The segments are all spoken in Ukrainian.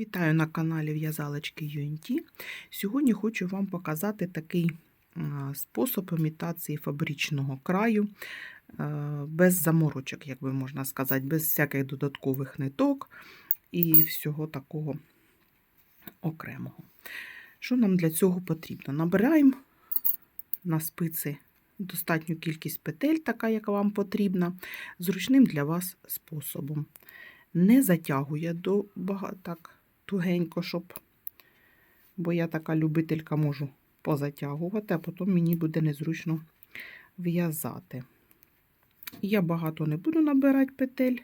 Вітаю на каналі В'язалочки UNT. Сьогодні хочу вам показати такий спосіб імітації фабричного краю без заморочок, як би можна сказати, без всяких додаткових ниток і всього такого окремого. Що нам для цього потрібно? Набираємо на спиці достатню кількість петель, така, яка вам потрібна, зручним для вас способом. Не затягує до багато тугенько, щоб, бо я така любителька можу позатягувати, а потім мені буде незручно в'язати. Я багато не буду набирати петель,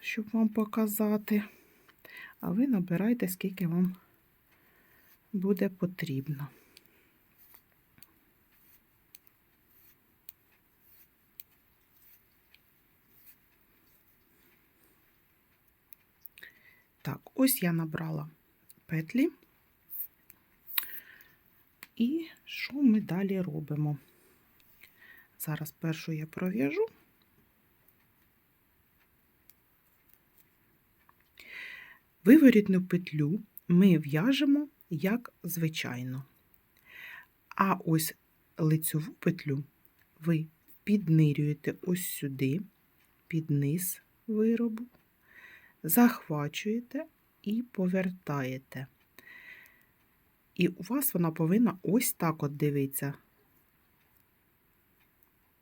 щоб вам показати. А ви набирайте, скільки вам буде потрібно. Так, ось я набрала петлі. І що ми далі робимо? Зараз першу я пров'яжу. Виворітну петлю ми в'яжемо як звичайно. А ось лицьову петлю ви піднирюєте ось сюди, під низ виробу, захвачуєте і повертаєте. І у вас вона повинна ось так от дивитися.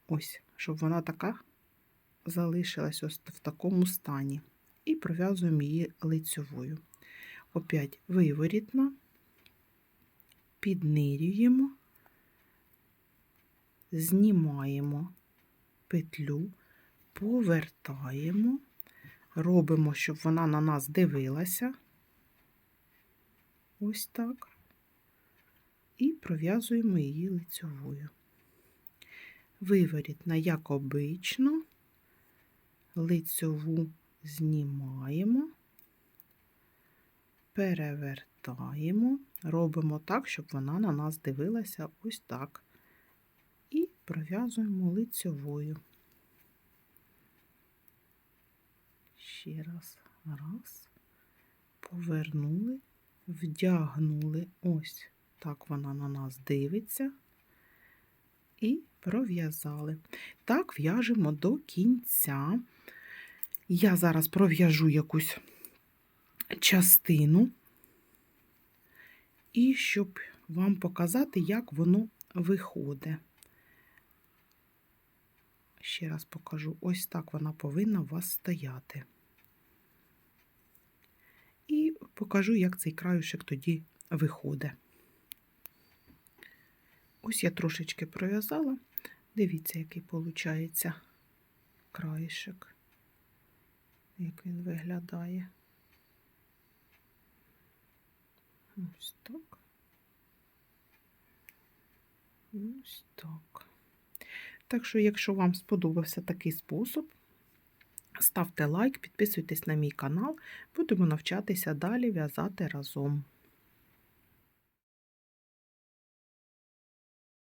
Ось, щоб вона така залишилась ось в такому стані. І пров'язуємо її лицьовою. Опять виворітна, піднирюємо, знімаємо петлю, повертаємо, робимо, щоб вона на нас дивилася. Ось так. І пров'язуємо її лицьовою. Виворітна, як обично, лицьову знімаємо, перевертаємо, робимо так, щоб вона на нас дивилася ось так. І пров'язуємо лицьовою. Ще раз, раз, повернули, вдягнули, ось так вона на нас дивиться. І пров'язали. Так, в'яжемо до кінця. Я зараз пров'яжу якусь частину, і щоб вам показати, як воно виходить. Ще раз покажу, ось так вона повинна у вас стояти. І покажу, як цей краюшек тоді виходить. Ось я трошечки пров'язала. Дивіться, який виходить краєшек, як він виглядає. Ось так. Ось так. Так що, якщо вам сподобався такий спосіб, ставте лайк, підписуйтесь на мій канал, будемо навчатися далі в'язати разом.